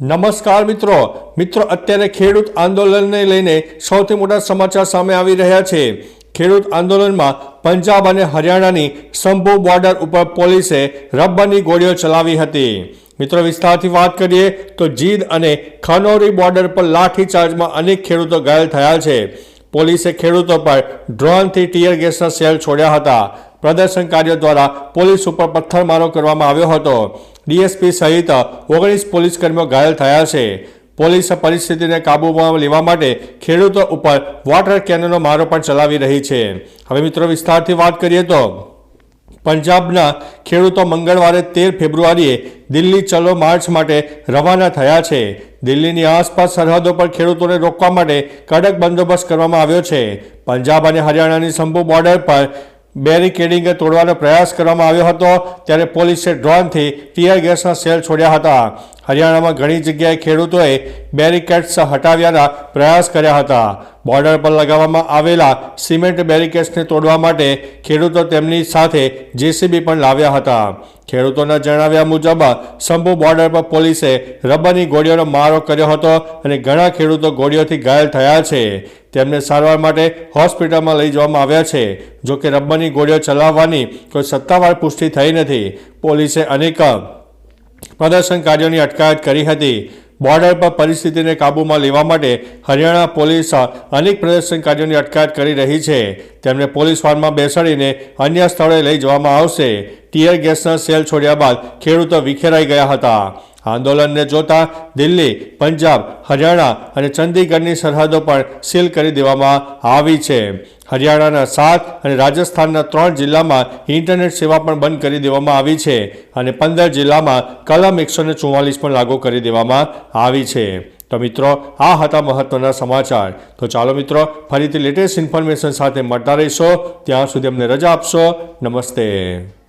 નમસ્કાર મિત્રો. મિત્રો, અત્યારે ખેડૂત આંદોલનને લઈને સૌથી મોટા સમાચાર સામે આવી રહ્યા છે. ખેડૂત આંદોલનમાં પંજાબ અને હરિયાણાની શંભુ બોર્ડર ઉપર પોલીસે રબ્બરની ગોળીઓ ચલાવી હતી. મિત્રો, વિસ્તારથી વાત કરીએ તો જીદ અને ખનોરી બોર્ડર પર લાઠીચાર્જમાં અનેક ખેડૂતો ઘાયલ થયા છે. પોલીસે ખેડૂતો પર ડ્રોનથી ટીયર ગેસના સેલ છોડ્યા હતા. પ્રદર્શનકારીઓ દ્વારા પોલીસ ઉપર પથ્થરમારો કરવામાં આવ્યો હતો. ડીએસપી સહિત ઓગણીસ પોલીસકર્મીઓ ઘાયલ થયા છે. પોલીસ પરિસ્થિતિને કાબૂમાં લેવા માટે ખેડૂતો ઉપર વોટર કેનનો મારો પણ ચલાવી રહી છે. હવે મિત્રો વિસ્તારથી વાત કરીએ તો પંજાબના ખેડૂતો મંગળવારે તેર ફેબ્રુઆરીએ દિલ્હી ચલો માર્ચ માટે રવાના થયા છે. દિલ્હીની આસપાસ સરહદો પર ખેડૂતોને રોકવા માટે કડક બંદોબસ્ત કરવામાં આવ્યો છે. પંજાબ અને હરિયાણાની શંભુ બોર્ડર પર બેરિકેડિંગ તોડવાનો પ્રયાસ કરવામાં આવ્યો હતો ત્યારે પોલીસે ડ્રોનથી ટીયર ગેસના સેલ છોડ્યા હતા. હરિયાણામાં ઘણી જગ્યાએ ખેડૂતોએ બેરિકેડ્સ હટાવ્યાના પ્રયાસ કર્યા હતા. બોર્ડર પર લગાવવામાં આવેલા સિમેન્ટ બેરિકેડ્સને તોડવા માટે ખેડૂતો તેમની સાથે જેસીબી પણ લાવ્યા હતા. ખેડૂતોના જણાવ્યા મુજબ, શંભુ બોર્ડર પર પોલીસે રબરની ગોળીઓનો મારો કર્યો હતો અને ઘણા ખેડૂતો ગોળીઓથી ઘાયલ થયા છે. તેમને સારવાર માટે હોસ્પિટલમાં લઈ જવામાં આવ્યા છે. જો કે રબરની ગોળીઓ ચલાવવાની કોઈ સત્તાવાર પુષ્ટિ થઈ નથી. પોલીસે અનેક પ્રદર્શનકારીઓની અટકાયત કરી હતી. બોર્ડર પર પરિસ્થિતિને કાબૂમાં લેવા માટે હરિયાણા પોલીસ અનેક પ્રદર્શનકારીઓની અટકાયત કરી રહી છે. તેમને પોલીસ વાનમાં બેસાડીને અન્ય સ્થળે લઈ જવામાં આવશે. ટીયર ગેસના સેલ છોડ્યા બાદ ખેડૂતો વિખેરાઈ ગયા હતા. આંદોલનને જોતા દિલ્હી, પંજાબ, હરિયાણા અને ચંદીગઢની સરહદો પણ સીલ કરી દેવામાં આવી છે. હરિયાણાના સાત અને રાજસ્થાનના ત્રણ જિલ્લામાં ઇન્ટરનેટ સેવા પણ બંધ કરી દેવામાં આવી છે અને પંદર જિલ્લામાં કલમ એકસો ને ચુમ્માલીસ પણ લાગુ કરી દેવામાં આવી છે. તો મિત્રો, આ હતા મહત્વના સમાચાર. તો ચાલો મિત્રો, ફરીથી લેટેસ્ટ ઇન્ફોર્મેશન સાથે મળતા રહીશો. ત્યાં સુધી અમને રજા આપશો. નમસ્તે.